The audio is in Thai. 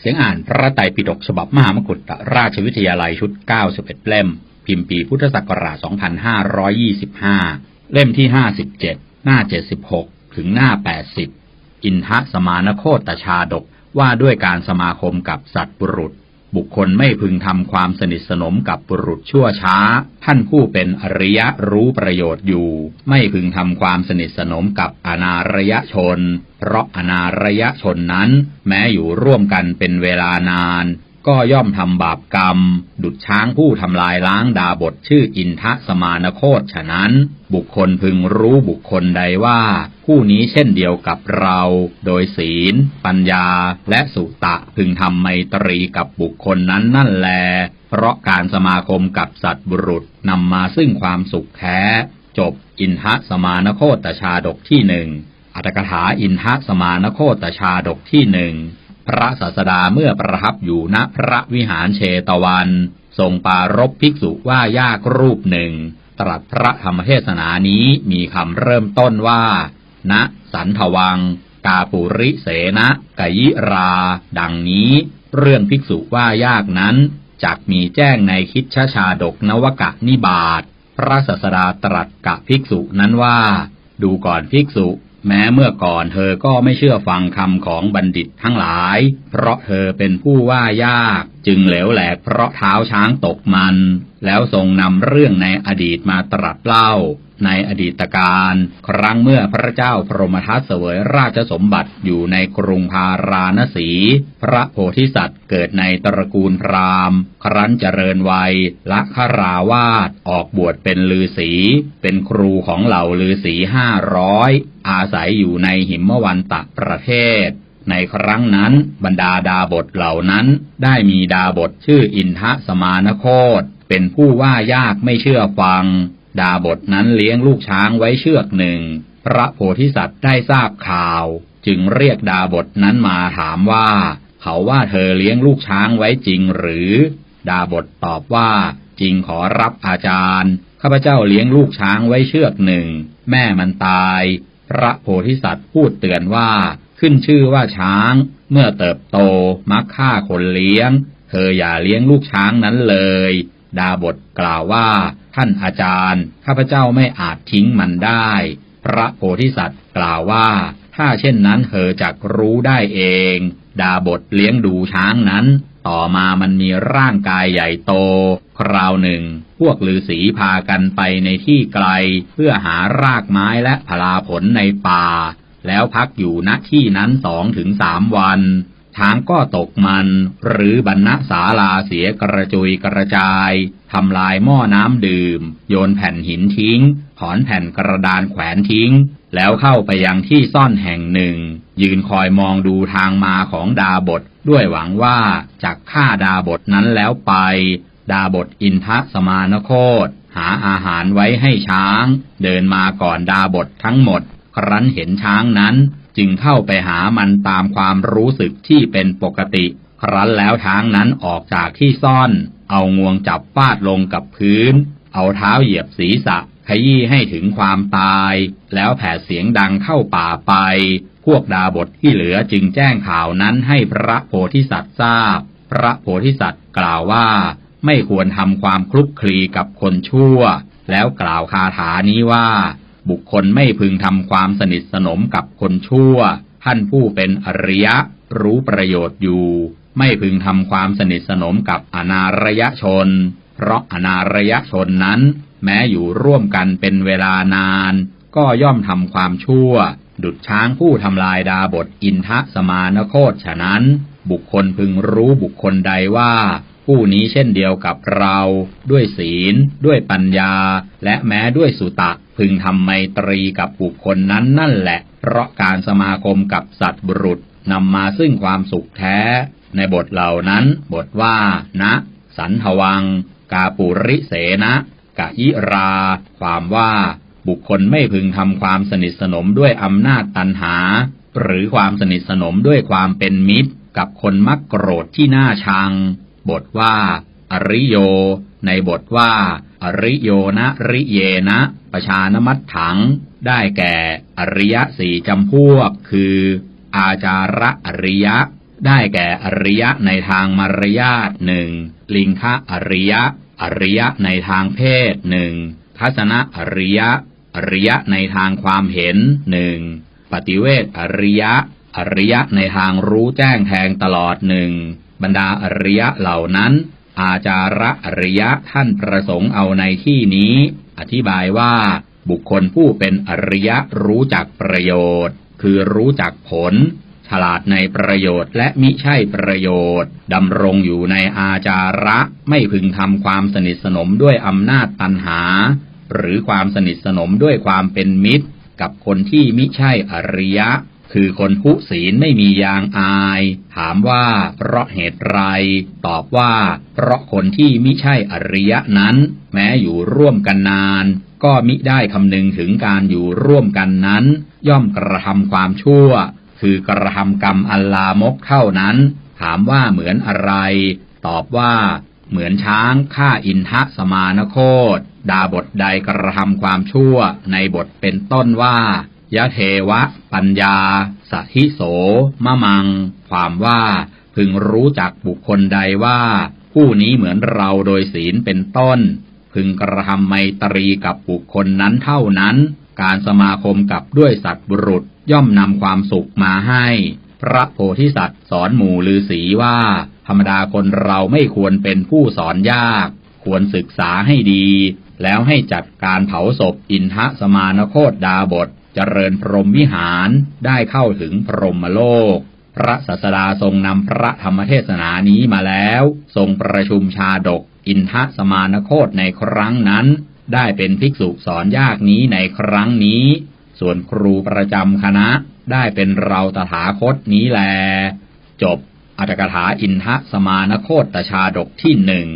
เสียงอ่านพระไตรปิฎกฉบับมหามกุฏราชวิทยาลัยชุด 91 เล่ม พิมพ์ปีพุทธศักราช 2525 เล่มที่ 57 หน้า 76 ถึงหน้า 80 อินทสมานโคตชาดกว่าด้วยการสมาคมกับสัตว์บุรุษ บุคคลไม่พึงทำความสนิทสนมกับบุรุษชั่วช้า ท่านผู้เป็นอริยะรู้ประโยชน์อยู่ ไม่พึงทำความสนิทสนมกับอนารยชน เพราะอนารยชนนั้น แม้อยู่ร่วมกันเป็นเวลานาน ก็ย่อมทำบาปกรรม ดุดช้างผู้ทำลายล้างดาบทชื่ออินทะสมานโคตฉะนั้น บุคคลพึงรู้บุคคลใดว่า ผู้นี้เช่นเดียวกับเรา โดยศีล ปัญญา และสุตะพึงทำไมตรีกับบุคคลนั้นนั่นแล เพราะการสมาคมกับสัตว์บุรุษนำมาซึ่งความสุขแท้ จบอินทะสมานโคตชาดกที่หนึ่งอัตถกถาอินทะสมานโคตชาดกที่หนึ่ง พระศาสดาเมื่อประทับอยู่ณพระวิหารเชตวัน ทรงปารบภิกษุว่ายากรูปหนึ่ง ตรัสพระธรรมเทศนานี้มีคำเริ่มต้นว่า ณสันทวัง กาปุริเสนะกยิรา ดังนี้ เรื่องภิกษุว่ายากนั้นจักมีแจ้งในคิดชชาดกนวกะนิบาตพระศาสดาตรัสกับภิกษุนั้นว่า ดูก่อนภิกษุ แม้เมื่อก่อนเธอก็ไม่เชื่อฟังคำของบัณฑิตทั้งหลาย เพราะเธอเป็นผู้ว่ายาก จึงเหลวแหลกเพราะเท้าช้างตกมัน แล้วทรงนำเรื่องในอดีตมาตรัสเล่า ในอดีตการ ครั้งเมื่อพระเจ้าพรหมทัตเสวยราชสมบัติอยู่ในกรุงพาราณสี พระโพธิสัตว์เกิดในตระกูลพราหมณ์ ครั้นเจริญวัยละคราวาสออกบวชเป็นลือสีเป็นครูของเหล่าลือสีห้าร้อย อาศัยอยู่ในหิมวันตะประเทศ ในครั้งนั้นบรรดาดาบทเหล่านั้น ได้มีดาบทชื่ออินทะสมานโคตเป็นผู้ว่ายากไม่เชื่อฟัง ดาบทนั้นเลี้ยงลูกช้างไว้เชือกหนึ่ง พระโพธิสัตว์ได้ทราบข่าว จึงเรียกดาบทนั้นมาถามว่า เขาว่าเธอเลี้ยงลูกช้างไว้จริงหรือ ดาบทตอบว่า จริงขอรับอาจารย์ข้าพเจ้าเลี้ยงลูกช้างไว้เชือกหนึ่ง แม่มันตาย พระโพธิสัตว์พูดเตือนว่าขึ้นชื่อว่าช้าง เมื่อเติบโตมักฆ่าคนเลี้ยง เธออย่าเลี้ยงลูกช้างนั้นเลย ดาบทกล่าวว่า ท่านอาจารย์ ข้าพเจ้าไม่อาจทิ้งมันได้ พระโพธิสัตว์กล่าวว่า ถ้าเช่นนั้นเธอจักรู้ได้เอง ดาบทเลี้ยงดูช้างนั้น ต่อมามันมีร่างกายใหญ่โต คราวหนึ่ง พวกฤาษีพากันไปในที่ไกล เพื่อหารากไม้และพลาผลในป่า แล้วพักอยู่ณที่นั้นสองถึงสามวันช้างก็ตกมัน หรือบรรณศาลาเสียกระจุยกระจายทำลายหม้อน้ำดื่ม โยนแผ่นหินทิ้ง ถอนแผ่นกระดานแขวนทิ้ง แล้วเข้าไปยังที่ซ่อนแห่งหนึ่ง ยืนคอยมองดูทางมาของดาบท ด้วยหวังว่าจากฆ่าดาบทนั้นแล้วไป ดาบทอินทสมานโคตหาอาหารไว้ให้ช้าง เดินมาก่อนดาบททั้งหมด ครั้นเห็นช้างนั้น จึงเข้าไปหามันตามความรู้สึกที่เป็นปกติ ครั้นแล้วช้างนั้นออกจากที่ซ่อน เอางวงจับฟาดลงกับพื้น เอาเท้าเหยียบศีรษะขยี้ให้ถึงความตาย แล้วแผดเสียงดังเข้าป่าไป พวกดาบทที่เหลือจึงแจ้งข่าวนั้นให้พระโพธิสัตว์ทราบ พระโพธิสัตว์กล่าวว่า ไม่ควรทำความคลุกคลีกับคนชั่ว แล้วกล่าวคาถานี้ว่า บุคคลไม่พึงทำความสนิทสนมกับคนชั่ว ท่านผู้เป็นอริยะรู้ประโยชน์อยู่ ไม่พึงทำความสนิทสนมกับอนารยชน เพราะอนารยชนนั้น แม้อยู่ร่วมกันเป็นเวลานาน ก็ย่อมทำความชั่ว ดุดช้างผู้ทำลายดาบทอินทะสมานโคตฉะนั้น บุคคลพึงรู้บุคคลใดว่า ผู้นี้เช่นเดียวกับเรา ด้วยศีล ด้วยปัญญา และแม้ด้วยสุตะ พึงทำไมตรีกับบุคคลนั้นนั่นแหละ เพราะการสมาคมกับสัตว์บุรุษนำมาซึ่งความสุขแท้ ในบทเหล่านั้น บทว่า นะ สันทวัง กาปุริเสนะกะยิรา ความว่าบุคคลไม่พึงทำความสนิทสนมด้วยอำนาจตันหา หรือความสนิทสนมด้วยความเป็นมิตร กับคนมักโกรธที่น่าชัง บทว่า อริโย ในบทว่า อริโยนะริเยนะ ประชานมัตถัง ได้แก่ อริยะสี่จำพวก คือ อาจาระอริยะ ได้แก่อริยะในทางมารยาทหนึ่งลิงคะอริยะ อริยะในทางเพศหนึ่งทัศนะอริยะ อริยะในทางความเห็นหนึ่งปฏิเวทอริยะ อริยะในทางรู้แจ้งแทงตลอดหนึ่ง บรรดาอริยะเหล่านั้น อาจาระอริยะท่านประสงค์เอาในที่นี้ อธิบายว่า บุคคลผู้เป็นอริยะรู้จักประโยชน์ คือรู้จักผล ฉลาดในประโยชน์และมิใช่ประโยชน์ดำรงอยู่ในอาจาระไม่พึงทำความสนิทสนมด้วยอำนาจตันหา หรือความสนิทสนมด้วยความเป็นมิตร กับคนที่มิใช่อริยะ คือคนผู้ศีลไม่มียางอาย ถามว่าเพราะเหตุไร ตอบว่า เพราะคนที่มิใช่อริยะนั้น แม้อยู่ร่วมกันนาน ก็มิได้คำนึงถึงการอยู่ร่วมกันนั้น ย่อมกระทำความชั่ว คือกระทำกรรมอัลลามกเท่านั้น ถามว่าเหมือนอะไร ตอบว่า เหมือนช้างฆ่าอินทะสมานโคตดาบทใดกระทำความชั่ว ในบทเป็นต้นว่า ยะเทวะ ปัญญาสหิโส มะมัง ความว่าพึงรู้จักบุคคลใดว่า ผู้นี้เหมือนเราโดยศีลเป็นต้น พึงกระทำไมตรีกับบุคคลนั้นเท่านั้น การสมาคมกับด้วยสัตว์บุรุษย่อมนำความสุขมาให้ พระโพธิสัตว์สอนหมู่ลือสีว่า ธรรมดาคนเราไม่ควรเป็นผู้สอนยาก ควรศึกษาให้ดี แล้วให้จัดการเผาศพอินทะสมานโคตดาบท เจริญพรหมวิหารได้เข้าถึงพรหมโลก พระศาสดาทรงนำพระธรรมเทศนานี้มาแล้ว ทรงประชุมชาดก อินทะสมานโคตในครั้งนั้น ได้เป็นภิกษุสอนยากนี้ในครั้งนี้ ส่วนครูประจำคณะได้เป็นเราตถาคตนี้แล จบอัตถกถาอินทะสมานโคตชาดกที่หนึ่ง